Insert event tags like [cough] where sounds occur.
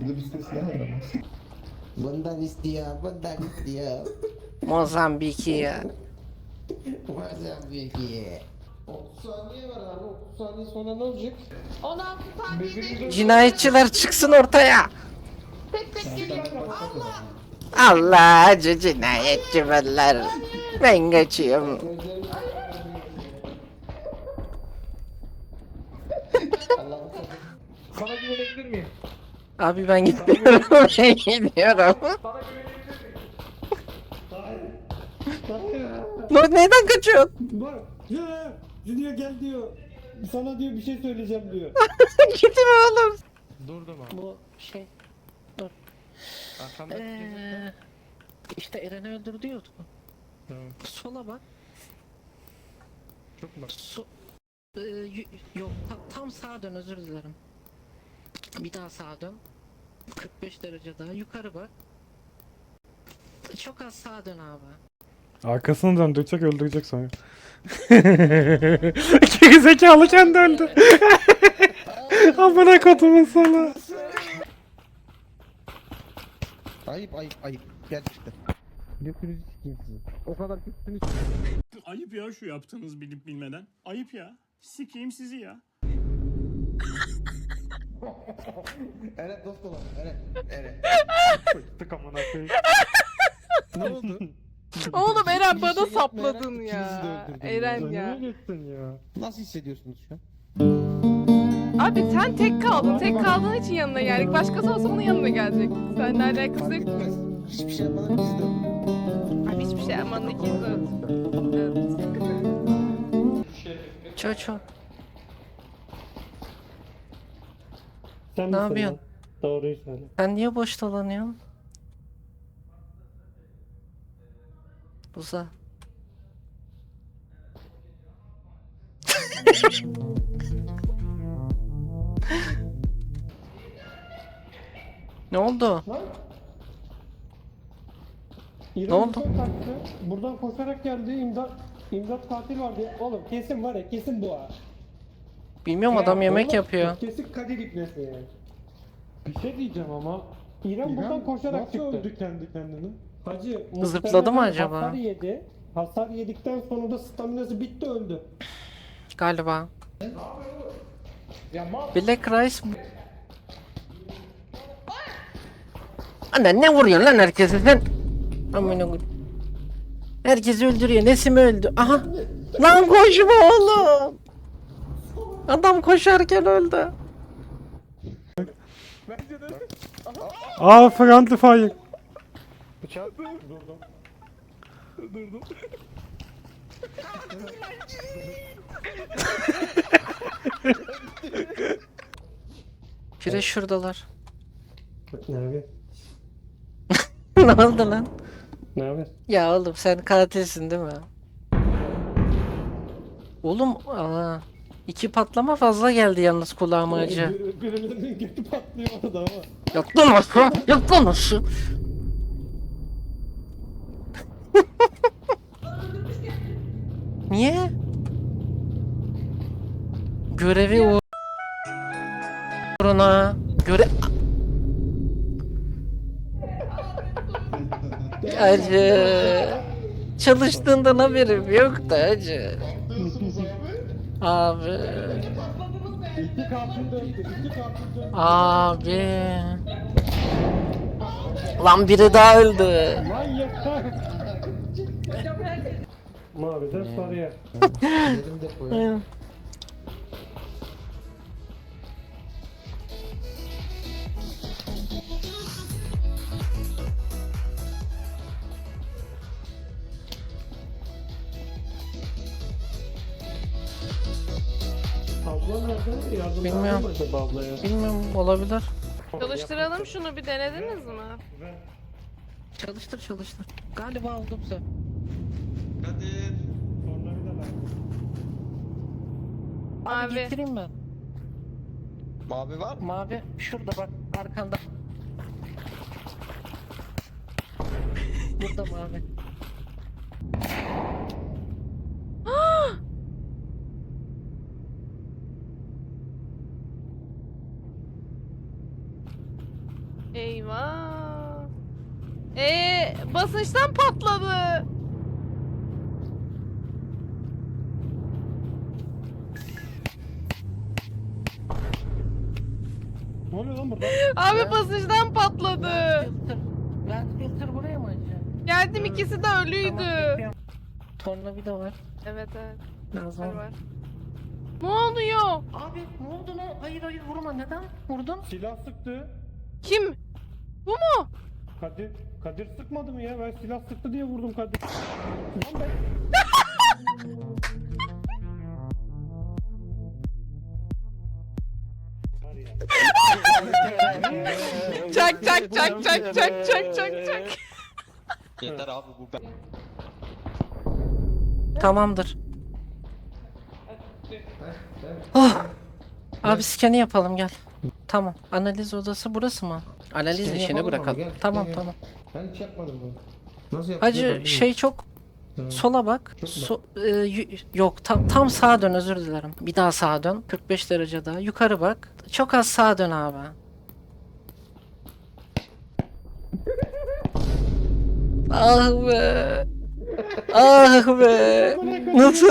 Sürü silah. Bundan istiyor, bundan istiyor. Mozambik ya. Mozambik'i. 30 saniye var abi. 30 saniye sonra ne olacak? 16 saniye Cinayetçiler çıksın ortaya. tek tek geliyorum. Allah! Allah acı cinayetçi bunlar. Ben kaçıyorum. Gözlerim Allah'ım Sana güvenebilir miyim? Abi ben gidiyorum. [laughs] ben gidiyorum. Ne- Neyden kaçıyorsun? Bak ya Junior gel diyor. Sana diyor bir şey söyleyeceğim diyor. [laughs] Gitme oğlum. Durdum abi. Bu şey Arkamda Ee, işte Eren'i öldürdü ya. Tamam. Sola bak. Çok mu? So Ee, y- yok ta- tam sağa dön özür dilerim. Bir daha sağa dön. 45 derece daha yukarı bak. Çok az sağa dön abi. Arkasını döndürecek öldürecek sonra. [laughs] Geri zekalı kendi öldü. [laughs] Amına kodumun sana. Ayıp ayıp ayıp. Gerçekten. Götünüzü sikeyim sizi. O kadar kötüsünüz. Ayıp ya şu yaptığınız bilip bilmeden. Ayıp ya. Sikeyim sizi ya. [laughs] Eren dost olalım. Eren. Eren. Tık amına koyayım. ne oldu? Oğlum Eren bana şey yapma sapladın Eren, ya. de Eren Niye ya. gittin ya? Nasıl hissediyorsunuz şu an? Abi sen tek kaldın. Tek kaldığın için yanına geldik. Başkası olsa onun yanına gelecektik. Seninle alakası yok. Hiçbir şey yapmadan bizi de. Abi hiçbir şey yapmadın ikimiz öldük. Evet. Çocuğum. Sen Ne misin yapıyorsun? lan? Doğruyu söyle. Sen niye boş dolanıyorsun? Uza. [laughs] ne oldu? İran oldu? bir şey. Buradan koşarak geldi. İmdat İmdat katil var diye. Oğlum kesin var ya kesin bu ha. Bilmiyorum adam yemek Oğlum, yapıyor. Kesin Kadir ipnesi yani. Bir şey diyeceğim ama. İran buradan koşarak nasıl çıktı. öldü kendi kendine? Hacı Zıpladı mı muhtemelen acaba? Hasar yedi. Hasar yedikten sonra da staminası bitti öldü. Galiba. Black Rice? Ana ne vuruyorsun lan herkese sen? Amına koyayım. Herkesi öldürüyor. Nesim öldü. Aha. Lan koşma oğlum. Adam koşarken öldü. Aa friendly fire. Bıçak. Durdum. [laughs] Durdum. Biri şuradalar. Ne abi? [laughs] ne oldu lan? Ne abi? Ya oğlum sen katilsin değil mi? Oğlum aa, iki patlama fazla geldi yalnız kulağıma acı. Bir- Birilerinin götü patlıyor orada ama. Yok lan aşağı, yok lan aşağı. Niye? Görevi o uğruna göre acı çalıştığından haberim yoktu acı abi abi lan biri daha öldü yeter. Maviden sarıya. [laughs] Abla nerede? Yardım Bilmiyorum. acaba ablaya? bilmiyorum olabilir Çalıştıralım şunu bir denediniz mi? çalıştır çalıştır galiba aldım sen Sonra bir de ben. abi Mavi. getireyim mi Mavi var mı? mavi şurada bak arkanda burada mavi Eyvah. Ee, basınçtan patladı. Ne oluyor lan burada? Abi basınçtan patladı. Ben filtre buraya mı açacağım? Geldim ikisi de ölüydü. Tornavida var. Evet evet. Lazım. Var var. Ne oluyor? Abi ne oldu lan? Hayır hayır vurma. Neden vurdun? Silah sıktı. Kim? Bu mu? Kadir, Kadir sıkmadı mı ya? Ben silah sıktı diye vurdum Kadir. Lan ben... [laughs] Çak çak çak çak çak çak çak çak. Yeter abi bu ben. Tamamdır. Oh. Abi skeni yapalım gel. Tamam. Analiz odası burası mı? Analiz Skeni işini yapalım abi, bırakalım. gel, tamam gel, gel. tamam. Ben hiç yapmadım bunu. Nasıl yaptın? Hacı şey çok sola bak. Çok mu? So- e, y- yok tam tam sağa dön özür dilerim. Bir daha sağa dön. 45 derece daha. Yukarı bak. Çok az sağa dön abi. ah be. Ah be. [laughs] Nasıl?